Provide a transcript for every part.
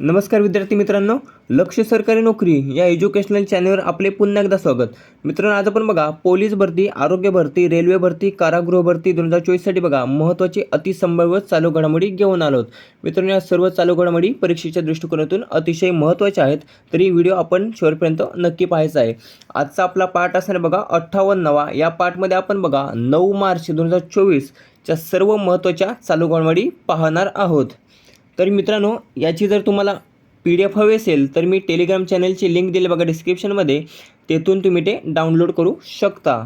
नमस्कार विद्यार्थी मित्रांनो लक्ष सरकारी नोकरी या एज्युकेशनल चॅनलवर आपले पुन्हा एकदा स्वागत. मित्रांनो आज आपण बघा पोलीस भरती आरोग्य भरती रेल्वे भरती कारागृह भरती दोन हजार चोवीससाठी बघा महत्त्वाची अतिसंभाव्य चालू घडामोडी घेऊन आलो आहोत. मित्रांनो या सर्व चालू घडामोडी परीक्षेच्या दृष्टिकोनातून अतिशय महत्त्वाच्या आहेत तरी व्हिडिओ आपण शेवटपर्यंत नक्की पाहायचा आहे. आजचा आपला पाठ असणार बघा अठ्ठावन्नवा. या पाठमध्ये आपण बघा नऊ मार्च दोन हजार चोवीसच्या सर्व महत्त्वाच्या चालू घडामोडी पाहणार आहोत. तर मित्रांनो याची जर तुम्हाला पी डी एफ हवी असेल तर मी टेलिग्राम चॅनलची लिंक दिली बघा डिस्क्रिप्शनमध्ये तेथून तुम्ही ते डाउनलोड करू शकता.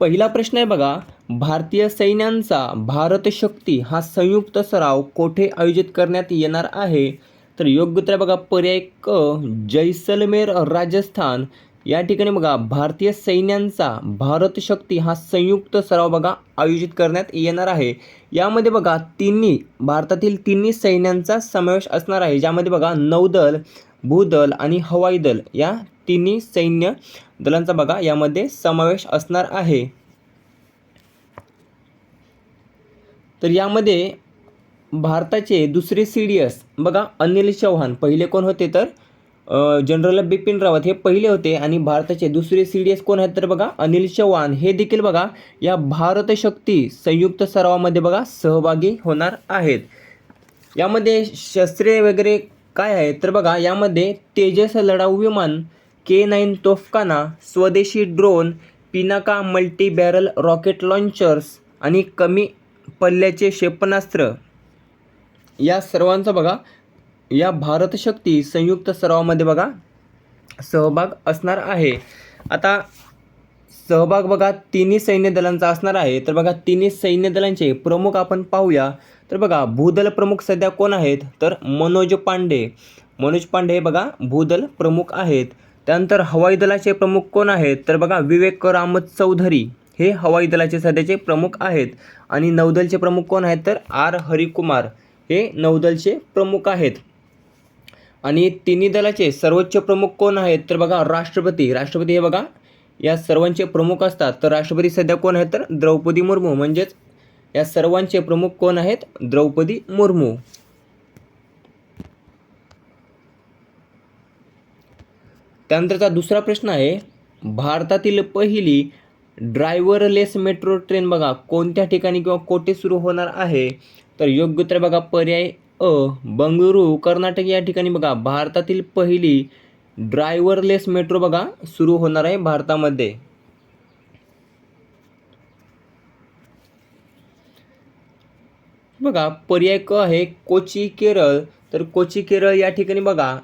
पहिला प्रश्न आहे बघा भारतीय सैन्यांचा भारत शक्ती हा संयुक्त सराव कोठे आयोजित करण्यात येणार आहे? तर योग्य तर बघा पर्याय क जैसलमेर राजस्थान. या ठिकाणी बघा भारतीय सैन्यांचा भारत शक्ती हा संयुक्त सराव बघा आयोजित करण्यात येणार आहे. यामध्ये बघा तिन्ही भारतातील तिन्ही सैन्यांचा समावेश असणार आहे. ज्यामध्ये बघा नौदल भूदल आणि हवाई दल या तिन्ही सैन्य दलांचा बघा यामध्ये समावेश असणार आहे. तर यामध्ये भारताचे दुसरे सी डी एस बघा अनिल चौहान. पहिले कोण होते तर? जनरल बिपिन रावत हे पहिले होते आणि भारताचे दुसरे सी डी एस कोण आहेत तर बघा अनिल चव्हाण. हे देखील बघा या भारत शक्ती संयुक्त सरावामध्ये बघा सहभागी होणार आहेत. यामध्ये शस्त्रे वगैरे काय आहे तर बघा यामध्ये तेजस लढाऊ विमान के नाईन तोफखाना स्वदेशी drone Pinaka multi barrel rocket launchers आणि कमी पल्ल्याचे क्षेपणास्त्र. या सर्वांचा बघा या भारत शक्ती संयुक्त सरावामध्ये बघा सहभाग असणार आहे. आता सहभाग बघा तिन्ही सैन्य दलांचा असणार आहे. तर बघा तिन्ही सैन्य दलांचे प्रमुख आपण पाहूया. तर बघा भूदल प्रमुख सध्या कोण आहेत? तर मनोज पांडे. मनोज पांडे हे बघा भूदल प्रमुख आहेत. त्यानंतर हवाई दलाचे प्रमुख कोण आहेत? तर बघा विवेक रामत चौधरी हे हवाई दलाचे सध्याचे प्रमुख आहेत. आणि नौदलचे प्रमुख कोण आहेत? तर आर. हरिकुमार हे नौदलचे प्रमुख आहेत. आणि तिन्ही दलाचे सर्वोच्च प्रमुख कोण आहेत तर बघा राष्ट्रपती. राष्ट्रपती हे बघा या सर्वांचे प्रमुख असतात. तर राष्ट्रपती सध्या कोण आहेत तर द्रौपदी मुर्मू. म्हणजेच या सर्वांचे प्रमुख कोण आहेत? द्रौपदी मुर्मू. त्यानंतरचा दुसरा प्रश्न आहे भारतातील पहिली ड्रायव्हरलेस मेट्रो ट्रेन बघा कोणत्या ठिकाणी किंवा कोठे सुरू होणार आहे? तर योग्य उत्तर बघा पर्याय अ बंगळुरू कर्नाटक या ठिकाणी बघा भारतातील पहिली ड्रायव्हरलेस मेट्रो बघा सुरू होणार आहे भारतामध्ये. बघा पर्याय क आहे कोची केरळ. तर कोची केरळ या ठिकाणी बघा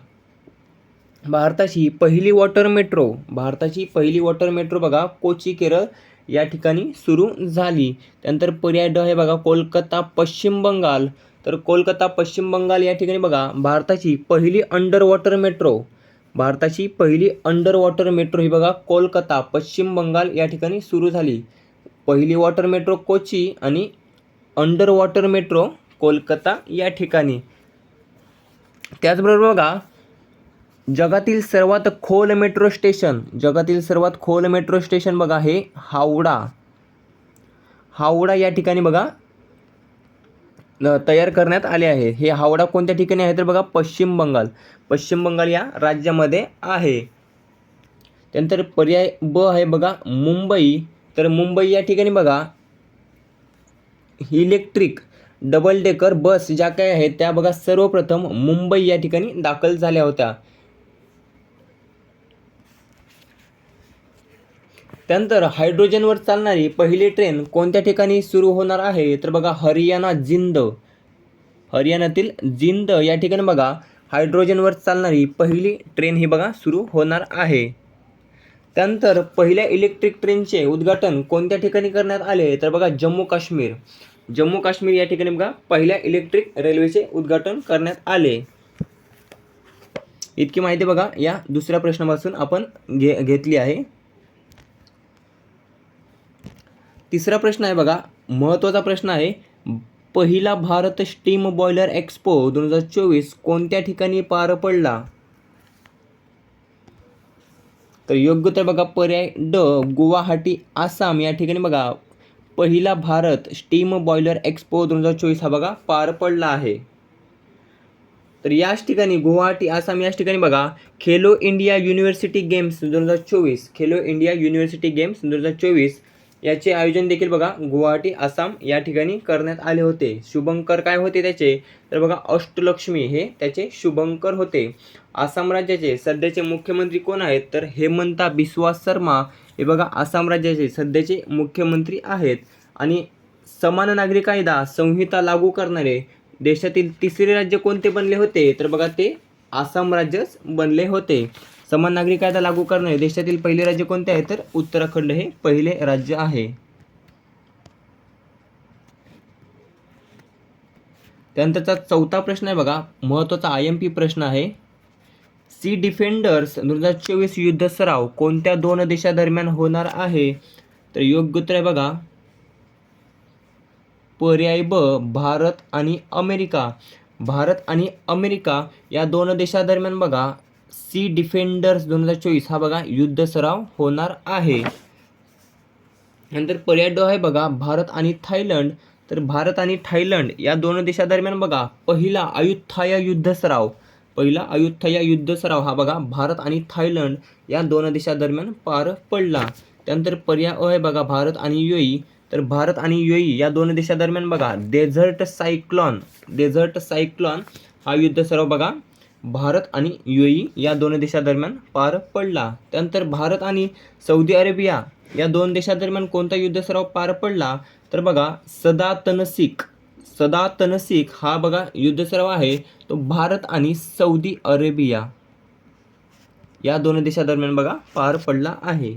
भारताची पहिली वॉटर मेट्रो भारताची पहिली वॉटर मेट्रो बघा कोची केरळ या ठिकाणी सुरू झाली. त्यानंतर पर्याय ड आहे बघा कोलकाता पश्चिम बंगाल. तर कोलकाता पश्चिम बंगाल या ठिकाणी बघा भारताची पहिली अंडर वॉटर मेट्रो भारताची पहिली अंडर वॉटर मेट्रो ही बघा कोलकाता पश्चिम बंगाल या ठिकाणी सुरू झाली. पहिली वॉटर मेट्रो कोची आणि अंडर वॉटर मेट्रो कोलकाता या ठिकाणी. त्याचबरोबर बघा जगातील सर्वात खोल मेट्रो स्टेशन जगातील सर्वात खोल मेट्रो स्टेशन बघा हे हावडा. हावडा या ठिकाणी बघा तयार करण्यात आले आहे. हे हावडा कोणत्या ठिकाणी आहे तर बघा पश्चिम बंगाल. पश्चिम बंगाल या राज्यामध्ये आहे. त्यानंतर पर्याय ब आहे बघा मुंबई. तर मुंबई या ठिकाणी बघा इलेक्ट्रिक डबल डेकर बस ज्या काय आहेत त्या बघा सर्वप्रथम मुंबई या ठिकाणी दाखल झाल्या होत्या. त्यानंतर हायड्रोजनवर चालणारी पहिली ट्रेन कोणत्या ठिकाणी सुरू होणार आहे? तर बघा हरियाणा जिंद. हरियाणातील जिंद या ठिकाणी बघा हायड्रोजनवर चालणारी पहिली ट्रेन ही बघा सुरू होणार आहे. त्यानंतर पहिल्या इलेक्ट्रिक ट्रेनचे उद्घाटन कोणत्या ठिकाणी करण्यात आले? तर बघा जम्मू काश्मीर. जम्मू काश्मीर या ठिकाणी बघा पहिल्या इलेक्ट्रिक रेल्वेचे उद्घाटन करण्यात आले. इतकी माहिती बघा या दुसऱ्या प्रश्नापासून आपण घे घेतली आहे. तिसरा प्रश्न आहे बघा महत्त्वाचा प्रश्न आहे पहिला भारत स्टीम बॉयलर एक्स्पो दोन हजार चोवीस कोणत्या ठिकाणी पार पडला? तर योग्य तर बघा पर्याय ड गुवाहाटी आसाम. या ठिकाणी बघा पहिला भारत स्टीम बॉयलर एक्सपो दोन हजार चोवीस हा बघा पार पडला आहे. तर याच ठिकाणी गुवाहाटी आसाम याच ठिकाणी बघा खेलो इंडिया युनिव्हर्सिटी गेम्स दोन हजार चोवीस खेलो इंडिया युनिव्हर्सिटी गेम्स दोन हजार चोवीस याचे आयोजन देखील बघा गुवाहाटी आसाम या ठिकाणी करण्यात आले होते. शुभंकर काय होते त्याचे? तर बघा अष्टलक्ष्मी हे त्याचे शुभंकर होते. आसाम राज्याचे सध्याचे मुख्यमंत्री कोण आहेत? तर हेमंता बिस्वा शर्मा हे बघा आसाम राज्याचे सध्याचे मुख्यमंत्री आहेत. आणि समान नागरी कायदा संहिता लागू करणारे. देशातील तिसरे राज्य कोणते बनले होते? तर बघा ते आसाम राज्यच बनले होते. समान नागरी कायदा लागू करणारे देशातील पहिले राज्य कोणते आहे? तर उत्तराखंड हे पहिले राज्य आहे. त्यानंतरचा चौथा प्रश्न आहे बघा. महत्त्वाचा आय एम पी प्रश्न आहे. सी डिफेंडर्स दोन हजार चोवीस युद्ध सराव कोणत्या दोन देशादरम्यान होणार आहे? तर योग्य उत्तर आहे बघा. पर्याय ब भारत आणि अमेरिका. भारत आणि अमेरिका या दोन देशादरम्यान बघा. सी डिफेंडर्स दोन हजार चोवीस हा बघा युद्ध सराव होणार आहे. नंतर पर्याय डो आहे बघा भारत आणि थायलंड. तर भारत आणि थायलंड या दोन देशादरम्यान बघा पहिला अयुथाया युद्ध सराव. पहिला अयुथाया युद्ध सराव हा बघा भारत आणि थायलंड या दोन देशादरम्यान पार पडला. त्यानंतर पर्याय अ आहे बघा भारत आणि युई तर भारत आणि युई या दोन देशादरम्यान बघा डेझर्ट सायक्लॉन. डेझर्ट सायक्लॉन हा युद्ध सराव बघा भारत आणि युई या दोन देशादरम्यान पार पडला. त्यानंतर भारत आणि सौदी अरेबिया या दोन देशादरम्यान कोणता युद्ध सराव पार पडला? तर बघा सदा तनसिक. सदा तनसिक हा बघा युद्ध सराव आहे. तो भारत आणि सौदी अरेबिया या दोन देशादरम्यान बघा पार पडला आहे.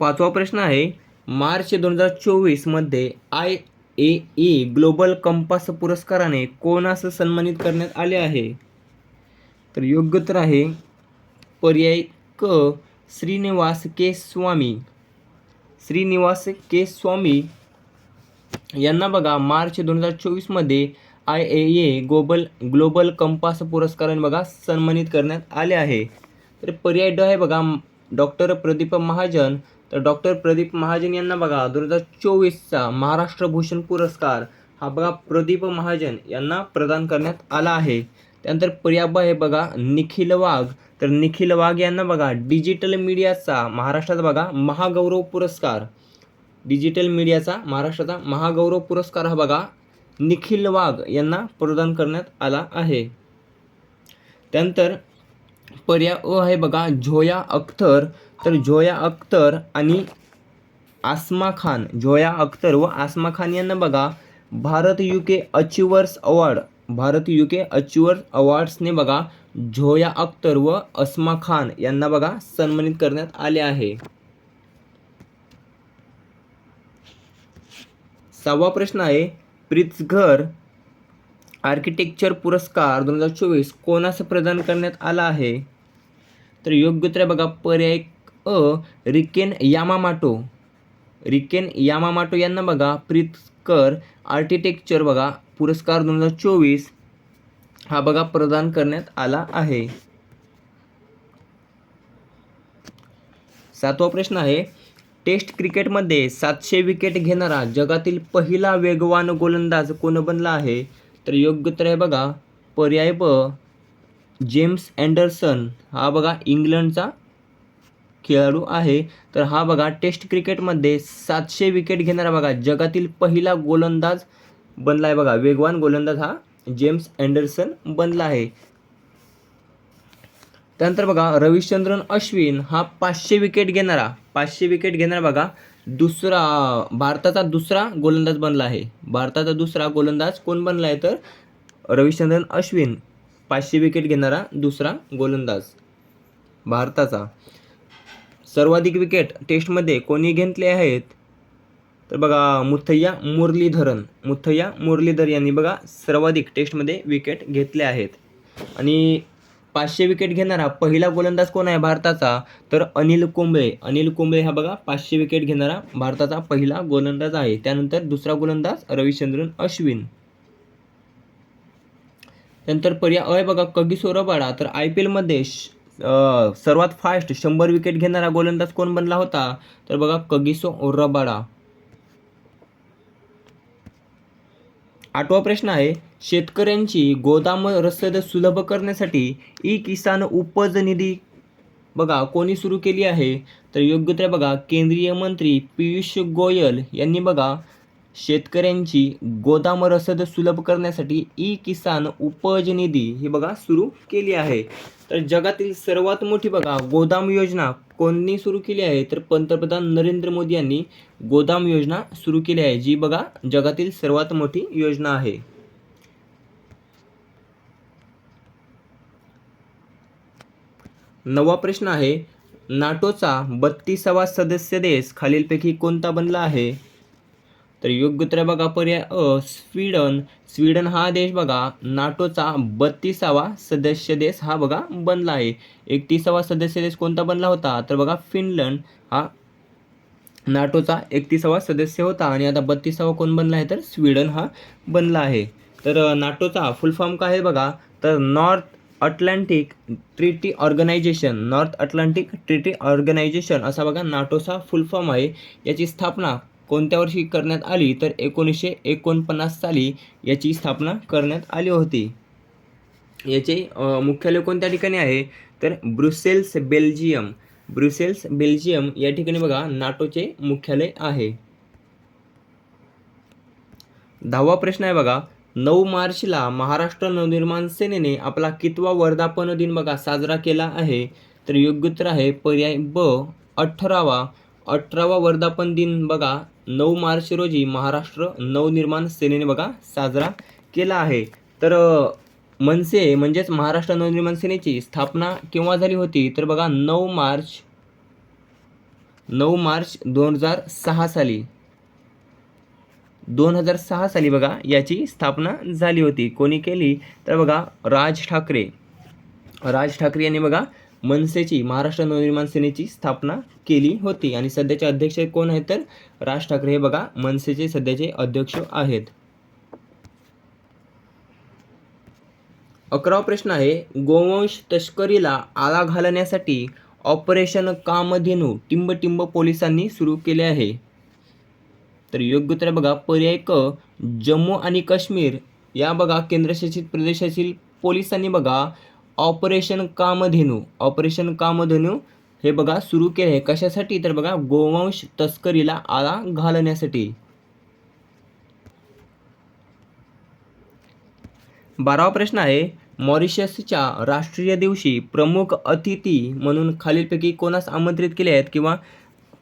पाचवा प्रश्न आहे मार्च दोन हजार चोवीसमध्ये I A E global compass पुरस्काराने कोणास सन्मानित करण्यात आले आहे? तर योग्य तर आहे पर्याय क श्रीनिवास के. स्वामी. श्रीनिवास के. स्वामी यांना बघा मार्च दोन हजार चोवीसमध्ये I A A global global compass पुरस्काराने बघा सन्मानित करण्यात आले आहे. तर पर्याय ड आहे बघा डॉक्टर प्रदीप महाजन तर डॉक्टर प्रदीप महाजन यांना बघा दोन हजार चोवीसचा महाराष्ट्र भूषण पुरस्कार हा बघा प्रदीप महाजन यांना प्रदान करण्यात आला आहे. त्यानंतर पर्याबा हे बघा निखिल वाघ. तर निखिल वाघ यांना बघा डिजिटल मीडियाचा महाराष्ट्राचा बघा महागौरव पुरस्कार. डिजिटल मीडियाचा महाराष्ट्राचा महागौरव पुरस्कार हा बघा निखिल वाघ यांना प्रदान करण्यात आला आहे. त्यानंतर पर्या अ आहे बघा झोया अख्तर. तर झोया अख्तर आणि आसमा खान झोया अख्तर व आसमा खान यांना बघा Bharat U K achievers award Bharat U K achievers अवॉर्ड्सने बघा झोया अख्तर व अस्मा खान यांना बघा सन्मानित करण्यात आले आहे. सहावा प्रश्न आहे प्रित्झघर आर्किटेक्चर पुरस्कार दोन हजार चोवीस कोणास प्रदान करण्यात आला आहे? तर योग्य उत्तर बघा पर्याय अ रिकेन यामामाटो. रिकेन यामामाटो यांना बघा प्रीतकर आर्किटेक्चर बघा पुरस्कार दोन हजार चोवीस हा बघा प्रदान करण्यात आला आहे. सातवा प्रश्न आहे टेस्ट क्रिकेटमध्ये सातशे विकेट घेणारा जगातील पहिला वेगवान गोलंदाज कोण बनला आहे? तर योग्य तर आहे बघा पर्याय ब जेम्स अँडरसन हा बघा इंग्लंडचा खेळाडू आहे. तर हा बघा टेस्ट क्रिकेटमध्ये सातशे विकेट घेणारा बघा जगातील पहिला गोलंदाज बनला आहे बघा. वेगवान गोलंदाज हा जेम्स अँडरसन बनला आहे. त्यानंतर बघा रविचंद्रन अश्विन हा पाचशे विकेट घेणारा पाचशे विकेट घेणारा बघा दुसरा भारताचा दुसरा गोलंदाज बनला आहे. भारताचा दुसरा गोलंदाज कोण बनला आहे तर? रविचंद्रन अश्विन पाचशे विकेट घेणारा दुसरा गोलंदाज भारताचा. सर्वाधिक विकेट टेस्टमध्ये कोणी घेतले आहेत? तर बघा मुथय्या मुरलीधरन. मुथय्या मुरलीधर यांनी बघा सर्वाधिक टेस्टमध्ये विकेट घेतले आहेत. आणि पाचशे विकेट घेणारा पहिला गोलंदाज कोण आहे भारताचा? तर अनिल कुंबळे. अनिल कुंबळे हा बघा पाचशे विकेट घेणारा भारताचा पहिला गोलंदाज आहे. त्यानंतर दुसरा गोलंदाज रविचंद्रन अश्विन. त्यानंतर पर्याय अय बघा कगी रबाडा तर आय पी एलमध्ये सर्वात फास्ट शंभर विकेट घेणारा गोलंदाज कोण बनला होता? तर बघा कगिसो रबाडा आठवा प्रश्न आहे शेतकऱ्यांची गोदाम रसद सुलभ करण्यासाठी ई किसान उपज निधी बघा कोणी सुरू केली आहे? तर योग्य उत्तर बघा केंद्रीय मंत्री पियुष गोयल यांनी बघा शेतकऱ्यांची गोदाम रसद सुलभ करण्यासाठी ई किसान उपज निधी ही बघा सुरू केली आहे. तर जगातील सर्वात मोठी बघा गोदाम योजना कोणी सुरू केली आहे? तर पंतप्रधान नरेंद्र मोदी यांनी गोदाम योजना सुरू केली आहे जी बघा जगातील सर्वात मोठी योजना आहे. नवा प्रश्न आहे नाटोचा बत्तीसावा सदस्य देश खालीलपैकी कोणता बनला आहे? तर योग्य उत्तर बघा पर्याय अ स्वीडन. स्वीडन हा देश बघा नाटोचा बत्तीसावा सदस्य देश हा बघा बनला आहे. एकतीसावा सदस्य देश कोणता बनला होता? तर बघा फिनलंड हा नाटोचा एकतीसावा सदस्य होता आणि आता बत्तीसावा कोण बनला आहे? तर स्वीडन हा बनला आहे. तर नाटोचा फुल फॉर्म काय आहे बघा? तर North Atlantic Treaty Organization North Atlantic Treaty Organization असा बघा नाटोचा फुल फॉर्म आहे. याची स्थापना कोणत्या वर्षी करण्यात आली तर एकोणीसशे एकोणपन्नास साली याची स्थापना करण्यात आली होती. याचे मुख्यालय कोणत्या ठिकाणी आहे? तर ब्रुसेल्स बेल्जियम. ब्रुसेल्स बेल्जियम या ठिकाणी बघा नाटोचे मुख्यालय आहे. दहावा प्रश्न आहे बघा. नऊ मार्चला महाराष्ट्र नवनिर्माण सेनेने आपला कितवा वर्धापन दिन बघा साजरा केला आहे? तर योग्य उत्तर आहे पर्याय ब अठरावा. अठरावा वर्धापन दिन बघा नऊ मार्च रोजी महाराष्ट्र नवनिर्माण सेनेने बघा साजरा केला आहे. तर मनसे म्हणजेच महाराष्ट्र नवनिर्माण सेनेची स्थापना केव्हा झाली होती? तर बघा नऊ मार्च नऊ मार्च दोन हजार सहा साली. दोन हजार सहा साली बघा याची स्थापना झाली होती. कोणी केली? तर बघा राज ठाकरे. राज ठाकरे यांनी बघा मनसेची महाराष्ट्र नवनिर्माण सेनेची स्थापना केली होती. आणि सध्याचे अध्यक्ष कोण आहेत तर? राज ठाकरे. हे बघा मनसेचे सध्याचे अध्यक्ष आहेत. अकरावा प्रश्न आहे गोवंश तस्करीला आळा घालण्यासाठी ऑपरेशन कामधेनू टिंबटिंब पोलिसांनी सुरू केले आहे. तर योग्य उत्तर बघा पर्याय क जम्मू आणि काश्मीर. या बघा केंद्रशासित प्रदेशातील पोलिसांनी बघा ऑपरेशन कामधेनू ऑपरेशन कामधेनू हे बघा सुरू केले आहे. कशासाठी? तर बघा गोवंश तस्करीला आळा घालण्यासाठी. बारावा प्रश्न आहे मॉरिशसच्या राष्ट्रीय दिवशी प्रमुख अतिथी म्हणून खालीलपैकी कोणास आमंत्रित केले आहेत किंवा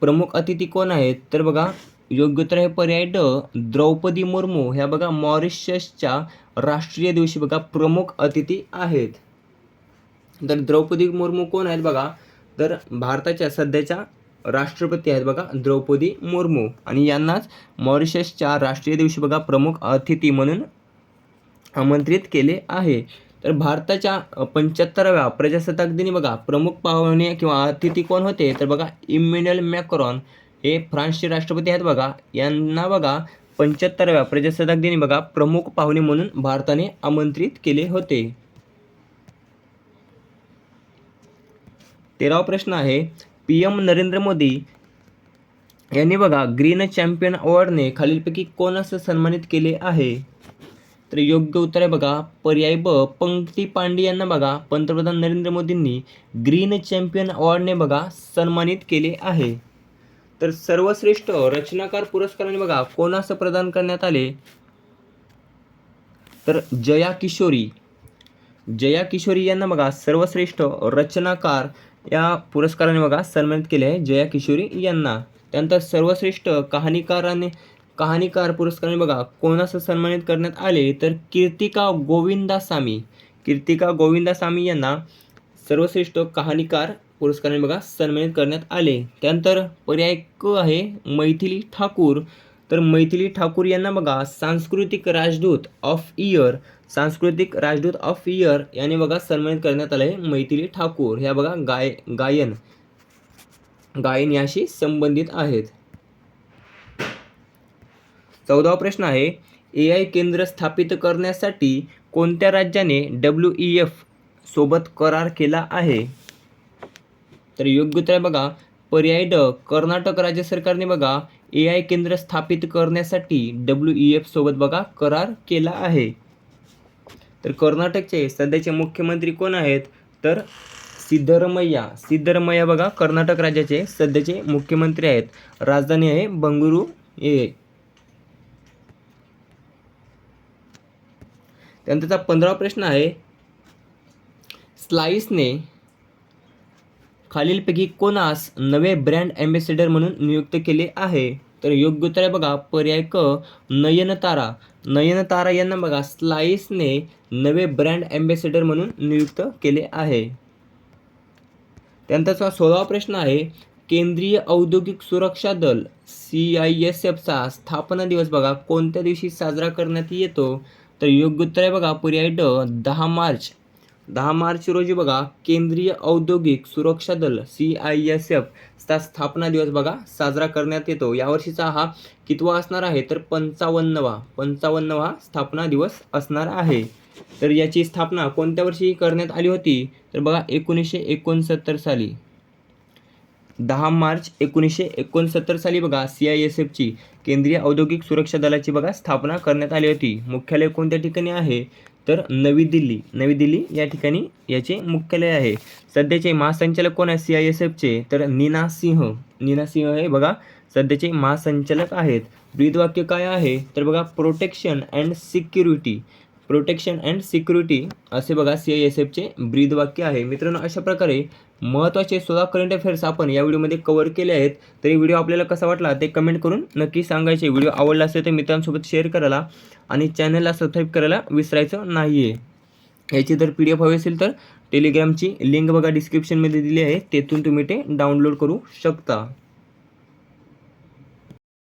प्रमुख अतिथी कोण आहेत? तर बघा योग्य उत्तर हे पर्याय ड द्रौपदी मुर्मू. ह्या बघा मॉरिशसच्या राष्ट्रीय दिवशी बघा प्रमुख अतिथी आहेत. तर द्रौपदी मुर्मू कोण आहेत बघा? तर भारताच्या सध्याच्या राष्ट्रपती आहेत बघा द्रौपदी मुर्मू. आणि यांनाच मॉरिशसच्या राष्ट्रीय दिवशी बघा प्रमुख अतिथी म्हणून आमंत्रित केले आहे. तर भारताच्या पंच्याहत्तराव्या प्रजासत्ताक दिनी बघा प्रमुख पाहुणे किंवा अतिथी कोण होते? तर बघा इम्युनल मॅक्रॉन हे फ्रान्सचे राष्ट्रपती आहेत बघा. यांना बघा पंच्याहत्तराव्या प्रजासत्ताक दिनी बघा प्रमुख पाहुणे म्हणून भारताने आमंत्रित केले होते. तेरावा प्रश्न आहे पी एम नरेंद्र मोदी यांनी बघा ग्रीन चॅम्पियन अवॉर्डने खालीलपैकी कोणास सन्मानित केले आहे? तर योग्य उत्तर आहे बघा पर्याय ब पंक्ती पांडे यांना बघा पंतप्रधान नरेंद्र मोदींनी ग्रीन चॅम्पियन अवॉर्डने बघा सन्मानित केले आहे. तर सर्वश्रेष्ठ रचनाकार पुरस्काराने बघा कोणास प्रदान करण्यात आले? तर जया किशोरी. जया किशोरी यांना बघा सर्वश्रेष्ठ रचनाकार या पुरस्काराने बघा सन्मानित केले आहे जया किशोरी यांना. त्यानंतर सर्वश्रेष्ठ कहाणीकाराने कहाणीकार पुरस्काराने बघा कोणास सन्मानित करण्यात आले तर कीर्तिका गोविंदासामी. कीर्तिका गोविंदासामी यांना सर्वश्रेष्ठ कहाणीकार पुरस्काराने बघा सन्मानित करण्यात आले. त्यानंतर पर्याय क आहे मैथिली ठाकूर. तर मैथिली ठाकूर यांना बघा सांस्कृतिक राजदूत ऑफ इयर सांस्कृतिक राजदूत ऑफ इयर याने बघा सन्मानित करण्यात आलं आहे मैथिली ठाकूर. ह्या बघा गाय गायन गायन याशी संबंधित आहेत. चौदावा प्रश्न आहे ए आय केंद्र स्थापित करण्यासाठी कोणत्या राज्याने डब्ल्यू ई एफ सोबत करार केला आहे? तर योग्य उत्तर आहे बघा पर्याय ड कर्नाटक राज्य सरकारने बघा ए आय केंद्र स्थापित करण्यासाठी डब्ल्यू ई एफ सोबत बघा करार केला आहे. तर कर्नाटकचे सध्याचे मुख्यमंत्री कोण आहेत? तर सिद्धरमय्या सिद्धरमय्या बघा कर्नाटक राज्याचे सध्याचे मुख्यमंत्री आहेत. राजधानी आहे बंगळुरू ए. त्यानंतरचा पंधरावा प्रश्न आहे स्लाईसने खालीलपैकी कोणास नवे ब्रँड ॲम्बेसेडर म्हणून नियुक्त केले आहे? तर योग्य उत्तर आहे बघा. पर्याय क नयनतारा. नयनतारा यांना बघा. स्लाईसने नवे ब्रँड ॲम्बेसेडर म्हणून नियुक्त केले आहे. त्यानंतरचा सोळावा प्रश्न आहे. केंद्रीय औद्योगिक सुरक्षा दल सी आय एस एफचा स्थापना दिवस बघा. कोणत्या दिवशी साजरा करण्यात येतो? तर योग्य उत्तर आहे बघा. पर्याय ड दहा मार्च. दहा मार्च रोजी बघा केंद्रीय औद्योगिक सुरक्षा दल सी आय एस एफ चा स्थापना दिवस बघा साजरा करण्यात येतो. यावर्षीचा हा कितवा असणार आहे? तर पंचावन्नवा. पंचावन्नवा स्थापना दिवस असणार आहे. तर याची स्थापना कोणत्या वर्षी करण्यात आली होती? तर बघा एकोणीसशे एकोणसत्तर साली. दहा मार्च एकोणीसशे एकोणसत्तर साली बघा सी आय एस एफची केंद्रीय औद्योगिक सुरक्षा दलाची बघा स्थापना करण्यात आली होती. मुख्यालय कोणत्या ठिकाणी आहे? तर नवी दिल्ली नवी दिल्ली या ठिकाणी याचे मुख्यालय आहे. सध्याचे महासंचालक कोण आहे सी आय एस एफचे तर नीना सिंह. नीना सिंह हे बघा सध्याचे महासंचालक आहेत. ब्रीदवाक्य काय आहे? तर बघा protection and security protection and security असे बघा सी आय एस एफचे ब्रीदवाक्य आहे. मित्रांनो अशा प्रकारे महत्त्वाचे सोळा करंट अफेअर्स आपण या व्हिडिओमध्ये कव्हर केले आहेत. तरी व्हिडिओ आपल्याला कसा वाटला ते कमेंट करून नक्की सांगायचे. व्हिडिओ आवडला असेल तर मित्रांसोबत शेअर करायला आणि चॅनलला सबस्क्राईब करायला विसरायचं नाही आहे याची जर पी डी एफ हवी असेल तर टेलिग्रामची लिंक बघा डिस्क्रिप्शनमध्ये दिली आहे. तेथून तुम्ही ते डाउनलोड करू शकता.